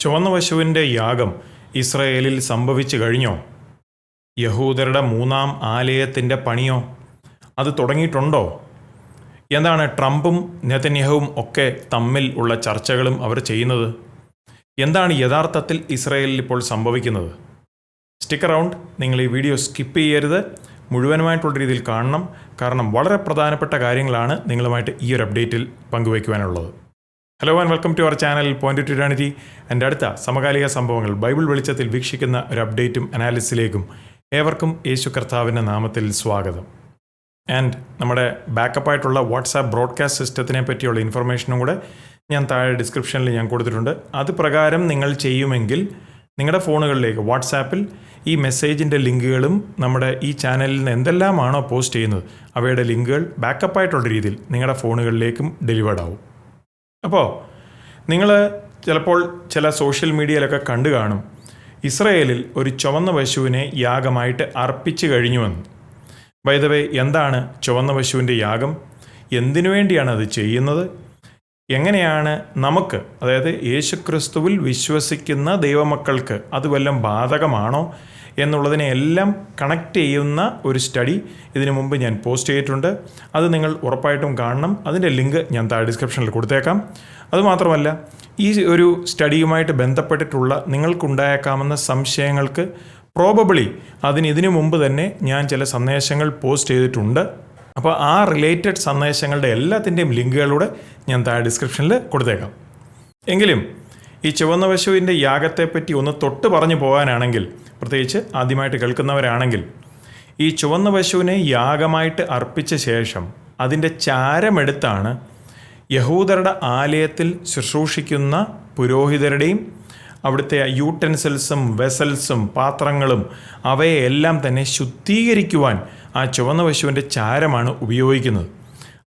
ചുവന്ന പശുവിന്റെ യാഗം ഇസ്രയേലിൽ സംഭവിച്ചു കഴിഞ്ഞോ? യഹൂദരുടെ മൂന്നാം ആലയത്തിന്റെ പണിയോ? അത് തുടങ്ങിയിട്ടുണ്ടോ? എന്താണ് ട്രംപും നെതന്യഹവും ഒക്കെ തമ്മിൽ ഉള്ള ചർച്ചകളും അവർ ചെയ്യുന്നത്? എന്താണ് യഥാർത്ഥത്തിൽ ഇസ്രയേലിൽ ഇപ്പോൾ സംഭവിക്കുന്നത്? സ്റ്റിക്ക് അറൗണ്ട് നിങ്ങൾ ഈ വീഡിയോ സ്കിപ്പ് ചെയ്യരുത്. മുഴുവനുമായിട്ടുള്ള രീതിയിൽ കാണണം. കാരണം വളരെ പ്രധാനപ്പെട്ട കാര്യങ്ങളാണ് നിങ്ങളുമായിട്ട് ഈ ഒരു അപ്ഡേറ്റിൽ പങ്കുവയ്ക്കുവാനുള്ളത്. Hello and welcome to our channel point to eternity എന്റെ അടുത്ത സമകാലിക സംഭവങ്ങൾ ബൈബിൾ വെളിച്ചത്തിൽ വീക്ഷിക്കുന്ന ഒരു അപ്ഡേറ്റും അനാലിസിലേക്കും ഏവർക്കും യേശു കർത്താവിന്റെ നാമത്തിൽ സ്വാഗതം. ആൻഡ് നമ്മുടെ ബാക്കപ്പായിട്ടുള്ള വാട്സാപ്പ് ബ്രോഡ്കാസ്റ്റ് സിസ്റ്റത്തിനെ പറ്റിയുള്ള ഇൻഫർമേഷനും കൂടെ ഞാൻ താഴെ ഡിസ്ക്രിപ്ഷനിൽ ഞാൻ കൊടുത്തിട്ടുണ്ട്. അത് പ്രകാരം നിങ്ങൾ ചെയ്യുമെങ്കിൽ നിങ്ങളുടെ ഫോണുകളിലേക്ക് വാട്സാപ്പിൽ ഈ മെസ്സേജിന്റെ ലിങ്കുകളും നമ്മുടെ ഈ ചാനലിൽ നിന്ന് എന്തെല്ലാമാണോ പോസ്റ്റ് ചെയ്യുന്നത് അവയുടെ ലിങ്കുകൾ ബാക്കപ്പായിട്ടുള്ള രീതിയിൽ നിങ്ങളുടെ ഫോണുകളിലേക്കും ഡെലിവേർഡ് ആവും. അപ്പോൾ നിങ്ങൾ ചിലപ്പോൾ ചില സോഷ്യൽ മീഡിയയിലൊക്കെ കണ്ടു കാണും. ഇസ്രയേലിൽ ഒരു ചുവന്ന പശുവിനെ യാഗമായിട്ട് അർപ്പിച്ചു കഴിഞ്ഞുവെന്ന്. വൈദവേ എന്താണ് ചുവന്ന പശുവിന്റെ യാഗം? എന്തിനു വേണ്ടിയാണ് അത് ചെയ്യുന്നത്? എങ്ങനെയാണ് നമുക്ക് അതായത് യേശുക്രിസ്തുവിൽ വിശ്വസിക്കുന്ന ദൈവമക്കൾക്ക് അത് വല്ലതും ബാധകമാണോ? എന്നുള്ളതിനെ എല്ലാം കണക്ട് ചെയ്യുന്ന ഒരു സ്റ്റഡി ഇതിനു മുമ്പ് ഞാൻ പോസ്റ്റ് ചെയ്തിട്ടുണ്ട്. അത് നിങ്ങൾ ഉറപ്പായിട്ടും കാണണം. അതിന്റെ ലിങ്ക് ഞാൻ താഴെ ഡിസ്ക്രിപ്ഷനിൽ കൊടുത്തേക്കാം. അതുമാത്രമല്ല ഈ ഒരു സ്റ്റഡിയുമായിട്ട് ബന്ധപ്പെട്ടിട്ടുള്ള നിങ്ങൾക്കുണ്ടായേക്കാവുന്ന സംശയങ്ങൾക്ക് പ്രോബബിളി അതിന് ഇതിനു മുമ്പ് തന്നെ ഞാൻ ചില സന്ദേശങ്ങൾ പോസ്റ്റ് ചെയ്തിട്ടുണ്ട്. അപ്പോൾ ആ റിലേറ്റഡ് സന്ദേശങ്ങളുടെ എല്ലാത്തിന്റെയും ലിങ്കുകളൂടെ ഞാൻ താഴെ ഡിസ്ക്രിപ്ഷനിൽ കൊടുത്തേക്കാം. എങ്കിലും ഈ ചുവന്ന പശുവിന്റെ യാഗത്തെപ്പറ്റി ഒന്ന് തൊട്ട് പറഞ്ഞു പോകാനാണെങ്കിൽ പ്രത്യേകിച്ച് ആദ്യമായിട്ട് കേൾക്കുന്നവരാണെങ്കിൽ ഈ ചുവന്ന പശുവിനെ യാഗമായിട്ട് അർപ്പിച്ച ശേഷം അതിന്റെ ചാരമെടുത്താണ് യഹൂദരുടെ ആലയത്തിൽ ശുശ്രൂഷിക്കുന്ന പുരോഹിതരുടെയും അവിടുത്തെ യൂട്ടൻസിൽസും വെസൽസും പാത്രങ്ങളും അവയെല്ലാം തന്നെ ശുദ്ധീകരിക്കുവാൻ ആ ചുവന്ന പശുവിന്റെ ചാരമാണ് ഉപയോഗിക്കുന്നത്.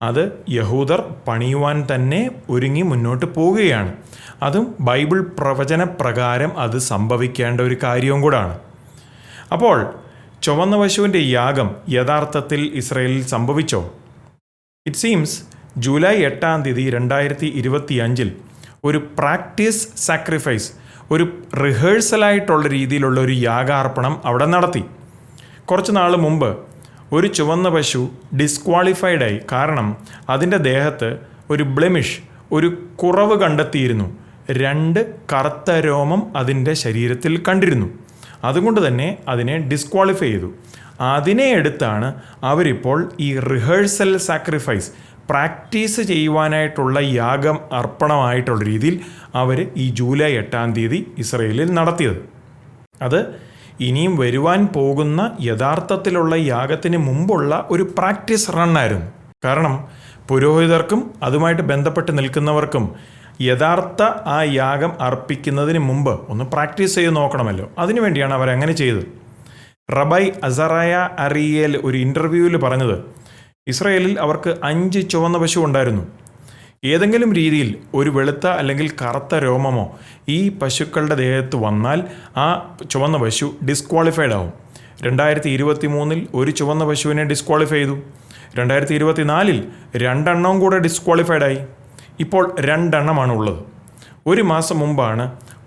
അത് യഹൂദർ പണിയുവാൻ തന്നെ ഒരുങ്ങി മുന്നോട്ട് പോവുകയാണ്. അതും ബൈബിൾ പ്രവചന പ്രകാരം അത് സംഭവിക്കേണ്ട ഒരു കാര്യവും കൂടാണ്. അപ്പോൾ ചുവന്ന പശുവിന്റെ യാഗം യഥാർത്ഥത്തിൽ ഇസ്രയേലിൽ സംഭവിച്ചോ? ഇറ്റ് സീംസ് ജൂലൈ എട്ടാം തീയതി രണ്ടായിരത്തി ഇരുപത്തി അഞ്ചിൽ ഒരു പ്രാക്ടീസ് സാക്രിഫൈസ് ഒരു റിഹേഴ്സലായിട്ടുള്ള രീതിയിലുള്ള ഒരു യാഗാർപ്പണം അവിടെ നടത്തി. കുറച്ച് നാൾ മുമ്പ് ഒരു ചുവന്ന പശു ഡിസ്ക്വാളിഫൈഡായി കാരണം അതിന്റെ ദേഹത്ത് ഒരു ബ്ലെമിഷ് ഒരു കുറവ് കണ്ടെത്തിയിരുന്നു. രണ്ട് കറുത്ത രോമം അതിന്റെ ശരീരത്തിൽ കണ്ടിരുന്നു. അതുകൊണ്ട് തന്നെ അതിനെ ഡിസ്ക്വാളിഫൈ ചെയ്തു. അതിനെ എടുത്താണ് അവരിപ്പോൾ ഈ റിഹേഴ്സൽ സാക്രിഫൈസ് പ്രാക്ടീസ് ചെയ്യുവാനായിട്ടുള്ള യാഗം അർപ്പണമായിട്ടുള്ള രീതിയിൽ അവർ ഈ ജൂലൈ എട്ടാം തീയതി ഇസ്രയേലിൽ നടത്തിയത്. അത് ഇനിയും വരുവാൻ പോകുന്ന യഥാർത്ഥത്തിലുള്ള യാഗത്തിന് മുമ്പുള്ള ഒരു പ്രാക്ടീസ് റണ്ണായിരുന്നു. കാരണം പുരോഹിതർക്കും അതുമായിട്ട് ബന്ധപ്പെട്ട് നിൽക്കുന്നവർക്കും യഥാർത്ഥ ആ യാഗം അർപ്പിക്കുന്നതിന് മുമ്പ് ഒന്ന് പ്രാക്ടീസ് ചെയ്ത് നോക്കണമല്ലോ. അതിനുവേണ്ടിയാണ് അവരങ്ങനെ ചെയ്തത്. റബൈ അസറായ അറിയേൽ ഒരു ഇന്റർവ്യൂവിൽ പറഞ്ഞത് ഇസ്രയേലിൽ അവർക്ക് അഞ്ച് ചുവന്ന പശു ഉണ്ടായിരുന്നു. ഏതെങ്കിലും രീതിയിൽ ഒരു വെളുത്ത അല്ലെങ്കിൽ കറുത്ത രോമമോ ഈ പശുക്കളുടെ ദേഹത്ത് വന്നാൽ ആ ചുവന്ന പശു ഡിസ്ക്വാളിഫൈഡ് ആവും. രണ്ടായിരത്തി ഇരുപത്തി മൂന്നിൽ ഒരു ചുവന്ന പശുവിനെ ഡിസ്ക്വാളിഫൈ ചെയ്തു. രണ്ടായിരത്തി ഇരുപത്തി നാലിൽ രണ്ടെണ്ണവും കൂടെ ഡിസ്ക്വാളിഫൈഡ് ആയി. ഇപ്പോൾ രണ്ടെണ്ണമാണ് ഉള്ളത്. ഒരു മാസം മുമ്പാണ്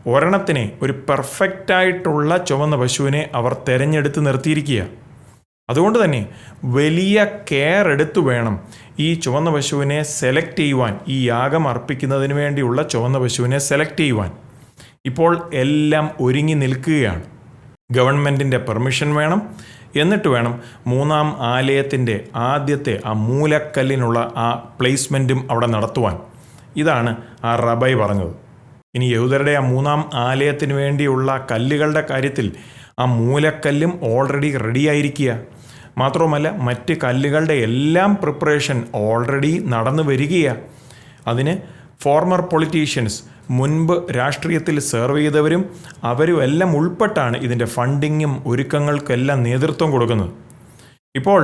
ഒരെണ്ണത്തിനെ ഒരു പെർഫെക്റ്റായിട്ടുള്ള ചുവന്ന പശുവിനെ അവർ തിരഞ്ഞെടുത്ത് നിർത്തിയിരിക്കുക. അതുകൊണ്ട് തന്നെ വലിയ കെയർ എടുത്തു വേണം ഈ ചുവന്ന പശുവിനെ സെലക്ട് ചെയ്യുവാൻ ഈ യാഗം അർപ്പിക്കുന്നതിന് വേണ്ടിയുള്ള ചുവന്ന പശുവിനെ സെലക്ട് ചെയ്യുവാൻ. ഇപ്പോൾ എല്ലാം ഒരുങ്ങി നിൽക്കുകയാണ്. ഗവൺമെന്റിന്റെ പെർമിഷൻ വേണം. എന്നിട്ട് വേണം മൂന്നാം ആലയത്തിന്റെ ആദ്യത്തെ ആ മൂലക്കല്ലിനുള്ള ആ പ്ലേസ്മെന്റും അവിടെ നടത്തുവാൻ. ഇതാണ് ആ റബൈ പറഞ്ഞത്. ഇനി യഹൂദരുടെ ആ മൂന്നാം ആലയത്തിന് വേണ്ടിയുള്ള കല്ലുകളുടെ കാര്യത്തിൽ ആ മൂലക്കല്ലും ഓൾറെഡി റെഡിയായിരിക്കുക മാത്രവുമല്ല മറ്റ് കല്ലുകളുടെ എല്ലാം പ്രിപ്പറേഷൻ ഓൾറെഡി നടന്നു വരികയാണ് അതിന് ഫോർമർ പൊളിറ്റീഷ്യൻസ് മുൻപ് രാഷ്ട്രീയത്തിൽ സെർവ് ചെയ്തവരും അവരും എല്ലാം ഉൾപ്പെട്ടാണ് ഇതിന്റെ ഫണ്ടിങ്ങും ഒരുക്കങ്ങൾക്കെല്ലാം നേതൃത്വം കൊടുക്കുന്നത്. ഇപ്പോൾ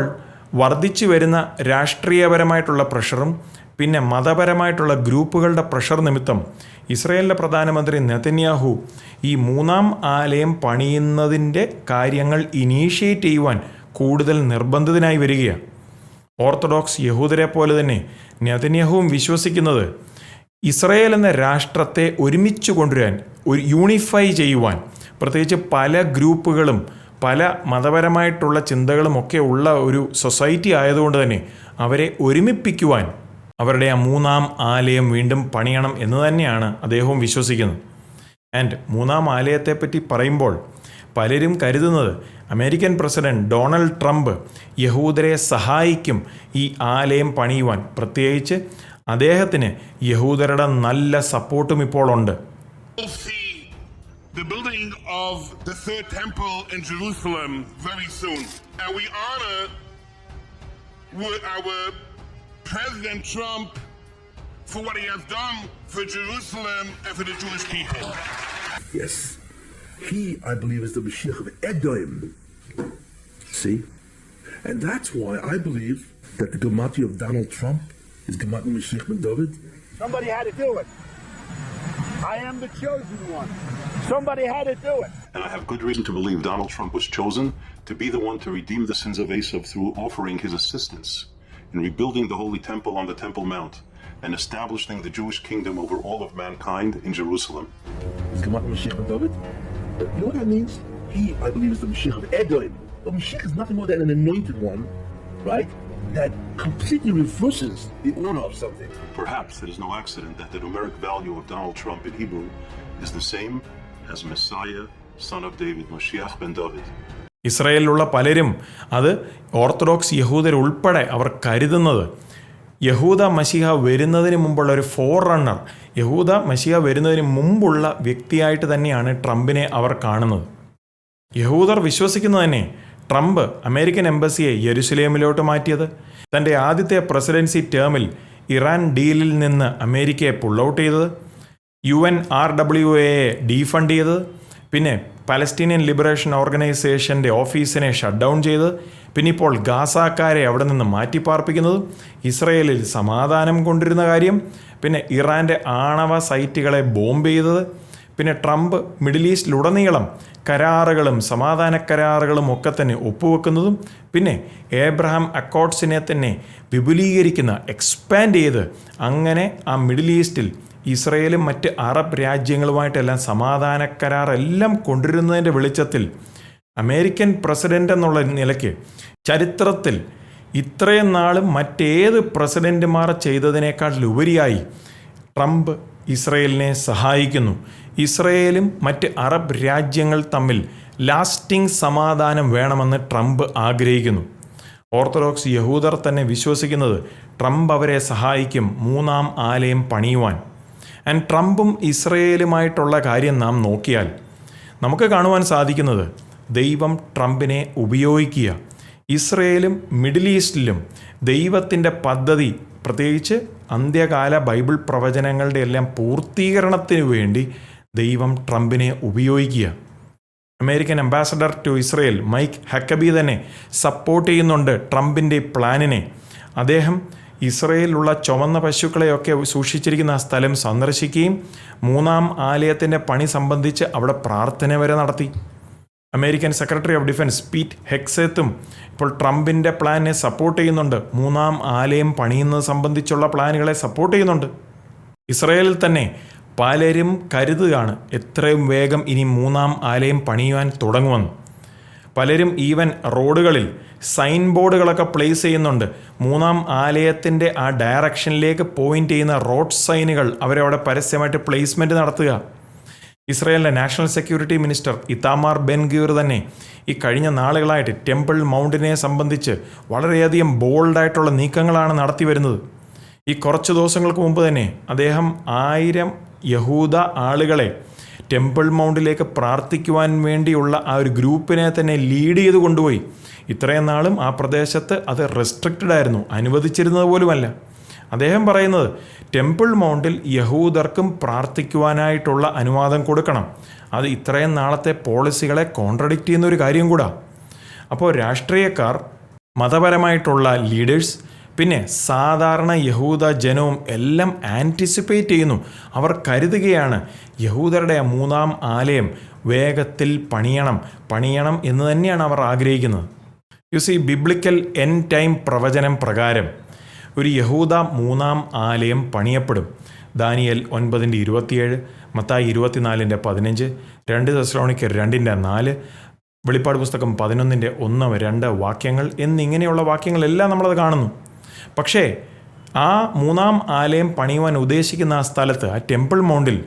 വർദ്ധിച്ചു വരുന്ന രാഷ്ട്രീയപരമായിട്ടുള്ള പ്രഷറും പിന്നെ മതപരമായിട്ടുള്ള ഗ്രൂപ്പുകളുടെ പ്രഷർ നിമിത്തം ഇസ്രയേലിലെ പ്രധാനമന്ത്രി നെതന്യാഹു ഈ മൂന്നാം ആലയം പണിയുന്നതിന്റെ കാര്യങ്ങൾ ഇനീഷ്യേറ്റ് ചെയ്യുവാൻ കൂടുതൽ നിർബന്ധിതനായി വരികയാണ്. ഓർത്തഡോക്സ് യഹൂദരെ പോലെ തന്നെ നെതന്യാഹുവും വിശ്വസിക്കുന്നത് ഇസ്രയേൽ എന്ന രാഷ്ട്രത്തെ ഒരുമിച്ച് കൊണ്ടുവരാൻ ഒരു യൂണിഫൈ ചെയ്യുവാൻ പ്രത്യേകിച്ച് പല ഗ്രൂപ്പുകളും പല മതപരമായിട്ടുള്ള ചിന്തകളും ഒക്കെ ഉള്ള ഒരു സൊസൈറ്റി ആയതുകൊണ്ട് തന്നെ അവരെ ഒരുമിപ്പിക്കുവാൻ അവരുടെ ആ മൂന്നാം ആലയം വീണ്ടും പണിയണം എന്ന് തന്നെയാണ് അദ്ദേഹവും വിശ്വസിക്കുന്നത്. ആൻഡ് മൂന്നാം ആലയത്തെപ്പറ്റി പറയുമ്പോൾ പലരും കരുതുന്നത് അമേരിക്കൻ പ്രസിഡന്റ് ഡൊണാൾഡ് ട്രംപ് യഹൂദരെ സഹായിക്കും ഈ ആലയം പണിയുവാൻ പ്രത്യേകിച്ച് അദ്ദേഹത്തിന് യഹൂദരുടെ നല്ല സപ്പോർട്ടും ഇപ്പോൾ ഉണ്ട് the building of the third temple in Jerusalem very soon. And we honor what our President Trump for what he has done for Jerusalem and for the Jewish people. Yes. He, I believe, is the Mashiach of Edom. See? And that's why I believe that the Gemati of Donald Trump is Gemati Mashiach ben David. Somebody had to do it. I am the chosen one. Somebody had to do it. And I have good reason to believe Donald Trump was chosen to be the one to redeem the sins of Asa through offering his assistance in rebuilding the Holy Temple on the Temple Mount and establishing the Jewish kingdom over all of mankind in Jerusalem. Is Gemati Mashiach ben David. You know what that means? He, I believe, is the Mashiach of Edom. But Mashiach is nothing more than an anointed one, right? That completely reverses the order of something. Perhaps it is no accident that the numeric value of Donald Trump in Hebrew is the same as Messiah, son of David, Mashiach ben David. ഇസ്രയേലിലുള്ള പലരും അത് orthodox യഹൂദരുൾപ്പെടെ അവർ കരുതുന്നത് യഹൂദ മഷിഹ വരുന്നതിന് മുമ്പുള്ള ഒരു four runner യഹൂദ മഷിഹ വരുന്നതിന് മുമ്പുള്ള വ്യക്തിയായിട്ട് തന്നെയാണ് ട്രംപിനെ അവർ കാണുന്നത് യഹൂദർ വിശ്വസിക്കുന്നു തന്നെ. ട്രംപ് അമേരിക്കൻ എംബസിയെ യെരുസലേമിലോട്ട് മാറ്റിയത്. തന്റെ ആദ്യത്തെ പ്രസിഡൻസി ടേമിൽ ഇറാൻ ഡീലിൽ നിന്ന് അമേരിക്കയെ പുൾ ഔട്ട് ചെയ്തത്. യു എൻ ആർ ഡബ്ല്യു എയെ ഡീഫണ്ട് ചെയ്തത്. പിന്നെ പലസ്തീനിയൻ ലിബറേഷൻ ഓർഗനൈസേഷന്റെ ഓഫീസിനെ ഷട്ട് ഡൗൺ ചെയ്തത് പിന്നെ ഇപ്പോൾ ഗാസാക്കാരെ അവിടെ നിന്ന് മാറ്റിപ്പാർപ്പിക്കുന്നത്. ഇസ്രയേലിൽ സമാധാനം കൊണ്ടിരുന്ന കാര്യം. പിന്നെ ഇറാന്റെ ആണവ സൈറ്റുകളെ ബോംബ് ചെയ്തത്. പിന്നെ ട്രംപ് മിഡിൽ ഈസ്റ്റിലുടനീളം കരാറുകളും സമാധാന കരാറുകളും ഒക്കെ തന്നെ ഒപ്പുവെക്കുന്നതും പിന്നെ ഏബ്രഹാം അക്കോട്ട്സിനെ തന്നെ വിപുലീകരിക്കുന്ന എക്സ്പാൻഡ് ചെയ്ത് അങ്ങനെ ആ മിഡിൽ ഈസ്റ്റിൽ ഇസ്രയേലും മറ്റ് അറബ് രാജ്യങ്ങളുമായിട്ടെല്ലാം സമാധാന കരാറെല്ലാം കൊണ്ടുവരുന്നതിന്റെ വെളിച്ചത്തിൽ അമേരിക്കൻ പ്രസിഡന്റ് എന്നുള്ള നിലയ്ക്ക് ചരിത്രത്തിൽ ഇത്രയും നാളും മറ്റേത് പ്രസിഡന്റുമാർ ചെയ്തതിനേക്കാൾ ഉപരിയായി ട്രംപ് ഇസ്രയേലിനെ സഹായിക്കുന്നു. ഇസ്രയേലും മറ്റ് അറബ് രാജ്യങ്ങൾ തമ്മിൽ ലാസ്റ്റിംഗ് സമാധാനം വേണമെന്ന് ട്രംപ് ആഗ്രഹിക്കുന്നു. ഓർത്തഡോക്സ് യഹൂദർ തന്നെ വിശ്വസിക്കുന്നത് ട്രംപ് അവരെ സഹായിക്കും മൂന്നാം ആലയം പണിയുവാൻ. ആൻഡ് ട്രംപും ഇസ്രയേലുമായിട്ടുള്ള കാര്യം നാം നോക്കിയാൽ നമുക്ക് കാണുവാൻ സാധിക്കുന്നത് ദൈവം ട്രംപിനെ ഉപയോഗിക്കുക. ഇസ്രയേലും മിഡിൽ ഈസ്റ്റിലും ദൈവത്തിന്റെ പദ്ധതി പ്രത്യേകിച്ച് അന്ത്യകാല ബൈബിൾ പ്രവചനങ്ങളുടെ എല്ലാം പൂർത്തീകരണത്തിന് വേണ്ടി ദൈവം ട്രംപിനെ ഉപയോഗിക്കുക. American ambassador to Israel Mike Huckabee തന്നെ സപ്പോർട്ട് ചെയ്യുന്നുണ്ട് ട്രംപിന്റെ പ്ലാനിനെ. അദ്ദേഹം ഇസ്രയേലിലുള്ള ചുവന്ന പശുക്കളെയൊക്കെ സൂക്ഷിച്ചിരിക്കുന്ന ആ സ്ഥലം സന്ദർശിക്കുകയും മൂന്നാം ആലയത്തിന്റെ പണി സംബന്ധിച്ച് അവിടെ പ്രാർത്ഥന വരെ നടത്തി. American secretary of defense Pete ഹെക്സേത്തും ഇപ്പോൾ ട്രംപിന്റെ പ്ലാനിനെ സപ്പോർട്ട് ചെയ്യുന്നുണ്ട്. മൂന്നാം ആലയം പണിയുന്നത് സംബന്ധിച്ചുള്ള പ്ലാനുകളെ സപ്പോർട്ട് ചെയ്യുന്നുണ്ട്. ഇസ്രയേലിൽ തന്നെ പലരും കരുതുകയാണ്. എത്രയും വേഗം ഇനി മൂന്നാം ആലയം പണിയുവാൻ തുടങ്ങുമെന്ന്. പലരും ഈവൻ റോഡുകളിൽ സൈൻ ബോർഡുകളൊക്കെ പ്ലേസ് ചെയ്യുന്നുണ്ട്. മൂന്നാം ആലയത്തിന്റെ ആ ഡയറക്ഷനിലേക്ക് പോയിന്റ് ചെയ്യുന്ന റോഡ് സൈനുകൾ അവരവിടെ പരസ്യമായിട്ട് പ്ലേസ്മെന്റ് നടത്തുക. ഇസ്രായേലിന്റെ national security minister Itamar Ben Gvir തന്നെ ഈ കഴിഞ്ഞ നാളുകളായിട്ട് ടെമ്പിൾ മൗണ്ടിനെ സംബന്ധിച്ച് വളരെയധികം ബോൾഡായിട്ടുള്ള നീക്കങ്ങളാണ് നടത്തി വരുന്നത്. ഈ കുറച്ച് ദിവസങ്ങൾക്ക് മുമ്പ് തന്നെ അദ്ദേഹം ആയിരം യഹൂദ ആളുകളെ ടെമ്പിൾ മൗണ്ടിലേക്ക് പ്രാർത്ഥിക്കുവാൻ വേണ്ടിയുള്ള ആ ഒരു ഗ്രൂപ്പിനെ തന്നെ ലീഡ് ചെയ്ത് കൊണ്ടുപോയി. ഇത്രയും നാളും ആ പ്രദേശത്ത് അത് റെസ്ട്രിക്റ്റഡ് ആയിരുന്നു. അനുവദിച്ചിരുന്നത് പോലുമല്ല. അദ്ദേഹം പറയുന്നത് ടെമ്പിൾ മൗണ്ടിൽ യഹൂദർക്കും പ്രാർത്ഥിക്കുവാനായിട്ടുള്ള അനുവാദം കൊടുക്കണം. അത് ഇത്രയും നാളത്തെ പോളിസികളെ കോൺട്രഡിക്റ്റ് ചെയ്യുന്ന ഒരു കാര്യം കൂടാ. അപ്പോൾ രാഷ്ട്രീയക്കാർ മതപരമായിട്ടുള്ള ലീഡേഴ്സ് പിന്നെ സാധാരണ യഹൂദ ജനവും എല്ലാം ആന്റിസിപ്പേറ്റ് ചെയ്യുന്നു. അവർ കരുതുകയാണ് യഹൂദരുടെ മൂന്നാം ആലയം വേഗത്തിൽ പണിയണം. പണിയണം എന്ന് തന്നെയാണ് അവർ ആഗ്രഹിക്കുന്നത്. You see biblical end time പ്രവചനം പ്രകാരം ഒരു യഹൂദ മൂന്നാം ആലയം പണിയപ്പെടും. ദാനിയൽ ഒൻപതിന്റെ ഇരുപത്തിയേഴ് മത്തായി ഇരുപത്തിനാലിന്റെ പതിനഞ്ച് രണ്ട് ദശ്രോണിക്ക് രണ്ടിന്റെ നാല് വെളിപ്പാട് പുസ്തകം പതിനൊന്നിന്റെ ഒന്ന് രണ്ട് വാക്യങ്ങൾ എന്നിങ്ങനെയുള്ള വാക്യങ്ങളെല്ലാം നമ്മളത് കാണുന്നു. പക്ഷേ ആ മൂന്നാം ആലയം പണിയുവാൻ ഉദ്ദേശിക്കുന്ന ആ സ്ഥലത്ത് ആ ടെമ്പിൾ മൗണ്ടിൽ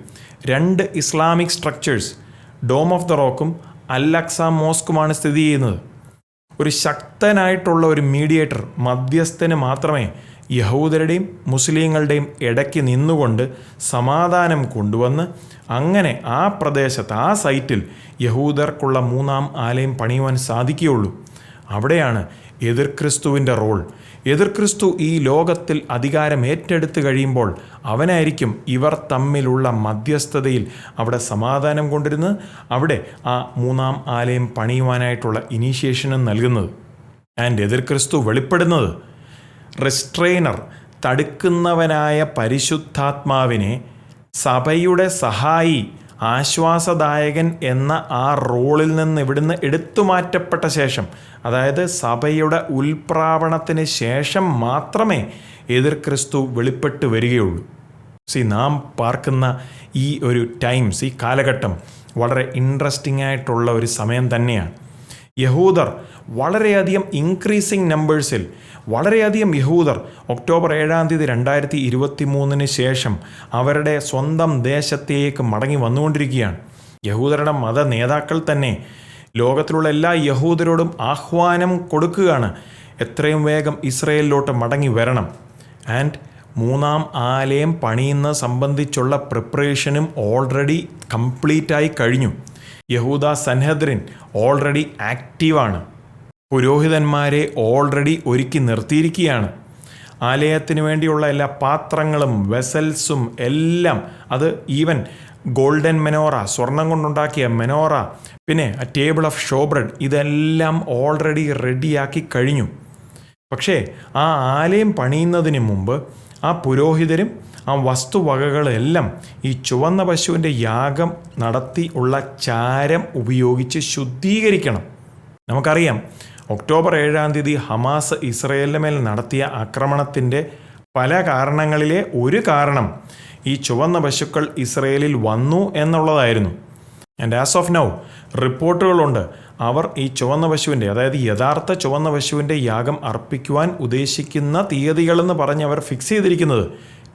രണ്ട് Islamic structures dome of the റോക്കും Al Aqsa മോസ്കുമാണ് സ്ഥിതി ചെയ്യുന്നത്. ഒരു ശക്തനായിട്ടുള്ള ഒരു മീഡിയേറ്റർ മധ്യസ്ഥന് മാത്രമേ യഹൂദരുടെയും മുസ്ലിങ്ങളുടെയും ഇടയ്ക്ക് നിന്നുകൊണ്ട് സമാധാനം കൊണ്ടുവന്ന് അങ്ങനെ ആ പ്രദേശത്ത് ആ സൈറ്റിൽ യഹൂദർക്കുള്ള മൂന്നാം ആലയം പണിയുവാൻ സാധിക്കുകയുള്ളൂ. അവിടെയാണ് എതിർ ക്രിസ്തുവിന്റെ റോൾ. എതിർ ക്രിസ്തു ഈ ലോകത്തിൽ അധികാരം ഏറ്റെടുത്ത് കഴിയുമ്പോൾ അവനായിരിക്കും ഇവർ തമ്മിലുള്ള മധ്യസ്ഥതയിൽ അവിടെ സമാധാനം കൊണ്ടിരുന്ന് അവിടെ ആ മൂന്നാം ആലയം പണിയുവാനായിട്ടുള്ള ഇനീഷ്യേഷനും നൽകുന്നത്. ആൻഡ് എതിർ ക്രിസ്തു വെളിപ്പെടുന്നത്. റിസ്ട്രെയിനർ തടുക്കുന്നവനായ പരിശുദ്ധാത്മാവിനെ സഭയുടെ സഹായി ആശ്വാസദായകൻ എന്ന ആ റോളിൽ നിന്ന് ഇവിടുന്ന് എടുത്തു മാറ്റപ്പെട്ട ശേഷം അതായത് സഭയുടെ ഉൽപ്രാവണത്തിന് ശേഷം മാത്രമേ എതിർ ക്രിസ്തു വെളിപ്പെട്ട് വരികയുള്ളൂ. സി നാം പാർക്കുന്ന ഈ ഒരു ടൈംസ് ഈ കാലഘട്ടം വളരെ ഇൻട്രസ്റ്റിംഗ് ആയിട്ടുള്ള ഒരു സമയം തന്നെയാണ്. യഹൂദർ വളരെയധികം ഇൻക്രീസിങ് നമ്പേഴ്സിൽ വളരെയധികം യഹൂദർ ഒക്ടോബർ ഏഴാം തീയതി രണ്ടായിരത്തി ഇരുപത്തി മൂന്നിന് ശേഷം അവരുടെ സ്വന്തം ദേശത്തേക്ക് മടങ്ങി വന്നുകൊണ്ടിരിക്കുകയാണ്. യഹൂദരുടെ മത നേതാക്കൾ തന്നെ ലോകത്തിലുള്ള എല്ലാ യഹൂദരോടും ആഹ്വാനം കൊടുക്കുകയാണ്. എത്രയും വേഗം ഇസ്രയേലിലോട്ട് മടങ്ങി വരണം. ആൻഡ് മൂന്നാം ആലയം പണിയുന്ന സംബന്ധിച്ചുള്ള പ്രിപ്പറേഷനും ഓൾറെഡി കംപ്ലീറ്റായി കഴിഞ്ഞു. യഹൂദ സൻഹദ്രിൻ ഓൾറെഡി ആക്റ്റീവാണ്. പുരോഹിതന്മാരെ ഓൾറെഡി ഒരുക്കി നിർത്തിയിരിക്കുകയാണ്. ആലയത്തിന് വേണ്ടിയുള്ള എല്ലാ പാത്രങ്ങളും വെസൽസും എല്ലാം അത് ഈവൻ ഗോൾഡൻ മെനോറ സ്വർണം കൊണ്ടുണ്ടാക്കിയ മെനോറ പിന്നെ ടേബിൾ ഓഫ് ഷോബ്രഡ് ഇതെല്ലാം ഓൾറെഡി റെഡിയാക്കി കഴിഞ്ഞു. പക്ഷേ ആ ആലയം പണിയുന്നതിന് മുമ്പ് ആ പുരോഹിതരും ആ വസ്തുവകകളെല്ലാം ഈ ചുവന്ന പശുവിന്റെ യാഗം നടത്തി ഉള്ള ചാരം ഉപയോഗിച്ച് ശുദ്ധീകരിക്കണം. നമുക്കറിയാം ഒക്ടോബർ ഏഴാം തീയതി ഹമാസ് ഇസ്രയേലിന് മേൽ നടത്തിയ ആക്രമണത്തിന്റെ പല കാരണങ്ങളിലെ ഒരു കാരണം ഈ ചുവന്ന പശുക്കൾ ഇസ്രയേലിൽ വന്നു എന്നുള്ളതായിരുന്നു. ആൻഡ് ആസ് ഓഫ് നൗ റിപ്പോർട്ടുകളുണ്ട്. അവർ ഈ ചുവന്ന പശുവിന്റെ അതായത് യഥാർത്ഥ ചുവന്ന പശുവിന്റെ യാഗം അർപ്പിക്കുവാൻ ഉദ്ദേശിക്കുന്ന തീയതികളെന്ന് പറഞ്ഞ് അവർ ഫിക്സ് ചെയ്തിരിക്കുന്നത്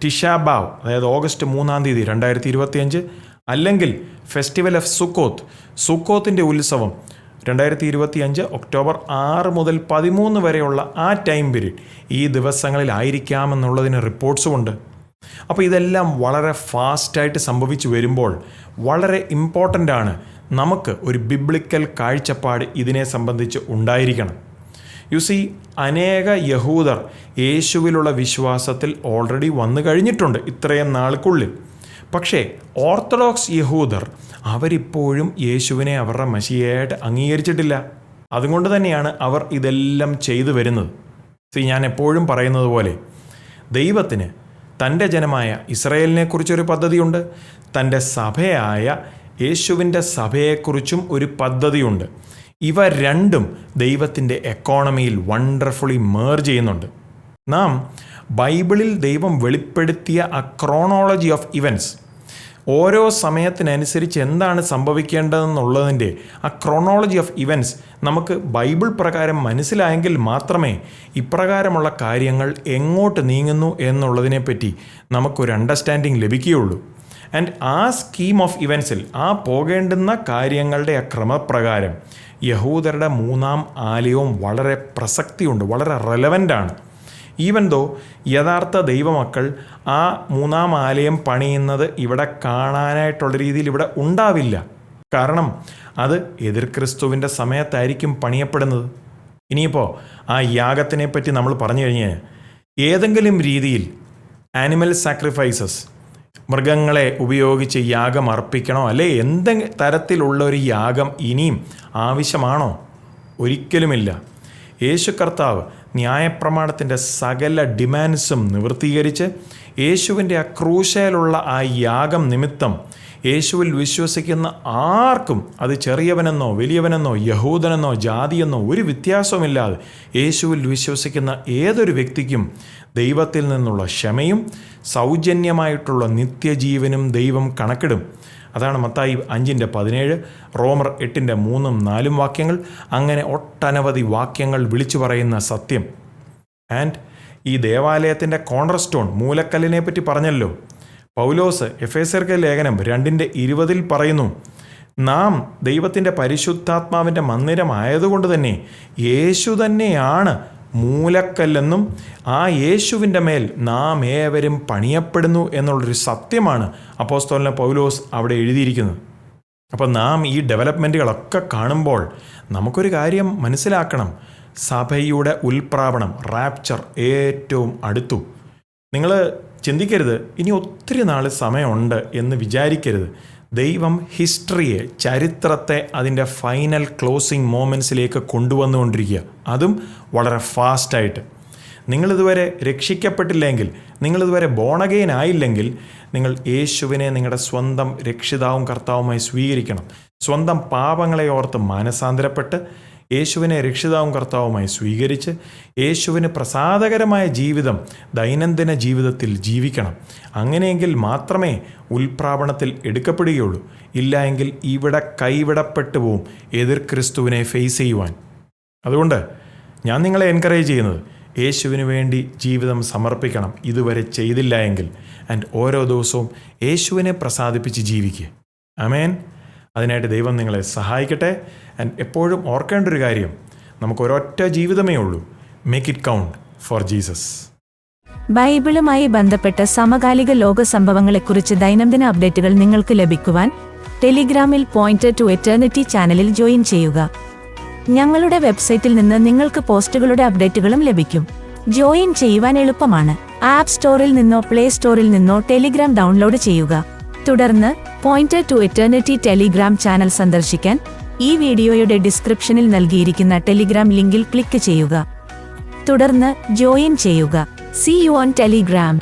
ടിഷാബാവ് അതായത് ഓഗസ്റ്റ് മൂന്നാം തീയതി രണ്ടായിരത്തി ഇരുപത്തിയഞ്ച് അല്ലെങ്കിൽ ഫെസ്റ്റിവൽ ഓഫ് സുക്കോത്ത്. സുക്കോത്തിന്റെ ഉത്സവം രണ്ടായിരത്തി ഇരുപത്തി അഞ്ച് ഒക്ടോബർ ആറ് മുതൽ പതിമൂന്ന് വരെയുള്ള ആ ടൈം പീരീഡ് ഈ ദിവസങ്ങളിലായിരിക്കാമെന്നുള്ളതിന് റിപ്പോർട്ട്സുമുണ്ട് അപ്പോൾ ഇതെല്ലാം വളരെ ഫാസ്റ്റായിട്ട് സംഭവിച്ചു വരുമ്പോൾ വളരെ ഇമ്പോർട്ടന്റ് ആണ് നമുക്ക് ഒരു ബിബ്ലിക്കൽ കാഴ്ചപ്പാട് ഇതിനെ സംബന്ധിച്ച് ഉണ്ടായിരിക്കണം. യു സി അനേക യഹൂദർ യേശുവിലുള്ള വിശ്വാസത്തിൽ ഓൾറെഡി വന്നു കഴിഞ്ഞിട്ടുണ്ട് ഇത്രയും നാൾക്കുള്ളിൽ. പക്ഷേ ഓർത്തഡോക്സ് യഹൂദർ അവരിപ്പോഴും യേശുവിനെ അവരുടെ മഷിയായിട്ട് അംഗീകരിച്ചിട്ടില്ല. അതുകൊണ്ട് തന്നെയാണ് അവർ ഇതെല്ലാം ചെയ്തു വരുന്നത്. സി ഞാൻ എപ്പോഴും പറയുന്നത് പോലെ ദൈവത്തിന് തന്റെ ജനമായ ഇസ്രയേലിനെ കുറിച്ചൊരു പദ്ധതിയുണ്ട്. തന്റെ സഭയായ യേശുവിന്റെ സഭയെക്കുറിച്ചും ഒരു പദ്ധതിയുണ്ട്. ഇവ രണ്ടും ദൈവത്തിന്റെ എക്കോണമിയിൽ വണ്ടർഫുള്ളി മേർ ചെയ്യുന്നുണ്ട്. നാം ബൈബിളിൽ ദൈവം വെളിപ്പെടുത്തിയ ആ ക്രോണോളജി ഓഫ് ഇവന്റ്സ് ഓരോ സമയത്തിനനുസരിച്ച് എന്താണ് സംഭവിക്കേണ്ടതെന്നുള്ളതിന്റെ ആ ക്രോണോളജി ഓഫ് ഇവന്റ്സ് നമുക്ക് ബൈബിൾ പ്രകാരം മനസ്സിലായെങ്കിൽ മാത്രമേ ഇപ്രകാരമുള്ള കാര്യങ്ങൾ എങ്ങോട്ട് നീങ്ങുന്നു എന്നുള്ളതിനെപ്പറ്റി നമുക്കൊരു അണ്ടർസ്റ്റാൻഡിങ് ലഭിക്കുകയുള്ളൂ. ആൻഡ് ആ സ്കീം ഓഫ് ഇവൻസിൽ ആ പോകേണ്ടുന്ന കാര്യങ്ങളുടെ ആ ക്രമപ്രകാരം യഹൂദരുടെ മൂന്നാം ആലയവും വളരെ പ്രസക്തിയുണ്ട് വളരെ റെലവന്റാണ് ഈവൻ ദോ യഥാർത്ഥ ദൈവമക്കൾ ആ മൂന്നാം ആലയം പണിയുന്നത് ഇവിടെ കാണാനായിട്ടുള്ള രീതിയിൽ ഇവിടെ ഉണ്ടാവില്ല. കാരണം അത് എതിർ ക്രിസ്തുവിന്റെ സമയത്തായിരിക്കും പണിയപ്പെടുന്നത്. ഇനിയിപ്പോൾ ആ യാഗത്തിനെ പറ്റി നമ്മൾ പറഞ്ഞു കഴിഞ്ഞാൽ ഏതെങ്കിലും രീതിയിൽ ആനിമൽ സാക്രിഫൈസസ് മൃഗങ്ങളെ ഉപയോഗിച്ച് യാഗം അർപ്പിക്കണോ? അല്ലെ എന്തെങ്കിലും തരത്തിലുള്ള ഒരു യാഗം ഇനിയും ആവശ്യമാണോ? ഒരിക്കലുമില്ല. യേശു കർത്താവ് ന്യായപ്രമാണത്തിന്റെ സകല ഡിമാൻഡ്സും നിവൃത്തീകരിച്ച് യേശുവിന്റെ ആ ക്രൂശയിലുള്ള ആ യാഗം നിമിത്തം യേശുവിൽ വിശ്വസിക്കുന്ന ആർക്കും അത് ചെറിയവനെന്നോ വലിയവനെന്നോ യഹൂദനെന്നോ ജാതിയെന്നോ ഒരു വ്യത്യാസവുമില്ലാതെ യേശുവിൽ വിശ്വസിക്കുന്ന ഏതൊരു വ്യക്തിക്കും ദൈവത്തിൽ നിന്നുള്ള ക്ഷമയും സൗജന്യമായിട്ടുള്ള നിത്യജീവനും ദൈവം കണക്കിടും. അതാണ് മത്തായി അഞ്ചിന്റെ പതിനേഴ് റോമർ എട്ടിന്റെ മൂന്നും നാലും വാക്യങ്ങൾ. അങ്ങനെ ഒട്ടനവധി വാക്യങ്ങൾ വിളിച്ചു പറയുന്ന സത്യം. ആൻഡ് ഈ ദേവാലയത്തിന്റെ കോണ്ടർ സ്റ്റോൺ മൂലക്കല്ലിനെ പറ്റി പറഞ്ഞല്ലോ. പൗലോസ് എഫ് എസ് ലേഖനം രണ്ടിന്റെ ഇരുപതിൽ പറയുന്നു നാം ദൈവത്തിന്റെ പരിശുദ്ധാത്മാവിന്റെ മന്ദിരമായതുകൊണ്ട് തന്നെ യേശു തന്നെയാണ് മൂലക്കല്ലെന്നും ആ യേശുവിന്റെ മേൽ നാം ഏവരും പണിയപ്പെടുന്നു എന്നുള്ളൊരു സത്യമാണ് അപ്പോസ്തോലിനെ പൗലോസ് അവിടെ എഴുതിയിരിക്കുന്നത്. അപ്പോൾ നാം ഈ ഡെവലപ്മെന്റുകളൊക്കെ കാണുമ്പോൾ നമുക്കൊരു കാര്യം മനസ്സിലാക്കണം. സഭയുടെ ഉൽപ്രാവണം റാപ്ചർ ഏറ്റവും അടുത്തു. നിങ്ങൾ ചിന്തിക്കരുത് ഇനി ഒത്തിരി നാൾ സമയമുണ്ട് എന്ന് വിചാരിക്കരുത്. ദൈവം ഹിസ്റ്ററിയെ ചരിത്രത്തെ അതിന്റെ ഫൈനൽ ക്ലോസിംഗ് മോമെന്റ്സിലേക്ക് കൊണ്ടുവന്നുകൊണ്ടിരിക്കുക. അതും വളരെ ഫാസ്റ്റായിട്ട് നിങ്ങളിതുവരെ രക്ഷിക്കപ്പെട്ടില്ലെങ്കിൽ നിങ്ങളിതുവരെ ബോണഗെയിൻ ആയില്ലെങ്കിൽ നിങ്ങൾ യേശുവിനെ നിങ്ങളുടെ സ്വന്തം രക്ഷിതാവും കർത്താവുമായി സ്വീകരിക്കണം. സ്വന്തം പാപങ്ങളെ ഓർത്ത് മാനസാന്തരപ്പെട്ട് യേശുവിനെ രക്ഷിതാവും കർത്താവുമായി സ്വീകരിച്ച് യേശുവിന് പ്രസാദകരമായ ജീവിതം ദൈനംദിന ജീവിതത്തിൽ ജീവിക്കണം. അങ്ങനെയെങ്കിൽ മാത്രമേ ഉൽപ്രാപണത്തിൽ എടുക്കപ്പെടുകയുള്ളൂ. ഇല്ല എങ്കിൽ ഇവിടെ കൈവിടപ്പെട്ടു പോവും എതിർ ക്രിസ്തുവിനെ ഫേസ് ചെയ്യുവാൻ. അതുകൊണ്ട് ഞാൻ നിങ്ങളെ എൻകറേജ് ചെയ്യുന്നത് യേശുവിന് വേണ്ടി ജീവിതം സമർപ്പിക്കണം. ഇതുവരെ ചെയ്തില്ല എങ്കിൽ. ആൻഡ് ഓരോ ദിവസവും യേശുവിനെ പ്രസാദിപ്പിച്ച് ജീവിക്കുക. അമേൻ അതിനായിട്ട് ദൈവം നിങ്ങളെ സഹായിക്കട്ടെ. ആൻഡ് എപ്പോഴും ഓർക്കേണ്ട ഒരു കാര്യം നമുക്ക് ഒരൊറ്റ ജീവിതമേ ഉള്ളൂ. Make it count for Jesus ബൈബിളുമായി ബന്ധപ്പെട്ട സമകാലിക ലോക സംഭവങ്ങളെക്കുറിച്ച് ദൈനംദിന അപ്ഡേറ്റുകൾ നിങ്ങൾക്ക് ലഭിക്കുവാൻ ടെലിഗ്രാമിൽ പോയിന്റ് ടു എറ്റേണിറ്റി ചാനലിൽ ജോയിൻ ചെയ്യുക. ഞങ്ങളുടെ വെബ്സൈറ്റിൽ നിന്ന് നിങ്ങൾക്ക് പോസ്റ്റുകളുടെ അപ്ഡേറ്റുകളും ലഭിക്കും. ജോയിൻ ചെയ്യുവാൻ എളുപ്പമാണ്. ആപ്പ് സ്റ്റോറിൽ നിന്നോ പ്ലേ സ്റ്റോറിൽ നിന്നോ ടെലിഗ്രാം ഡൗൺലോഡ് ചെയ്യുക. തുടർന്ന് point to eternity Telegram channel സന്ദർശിക്കാൻ ഈ വീഡിയോയുടെ ഡിസ്ക്രിപ്ഷനിൽ നൽകിയിരിക്കുന്ന ടെലിഗ്രാം ലിങ്കിൽ ക്ലിക്ക് ചെയ്യുക. തുടർന്ന് ജോയിൻ ചെയ്യുക. C you on Telegram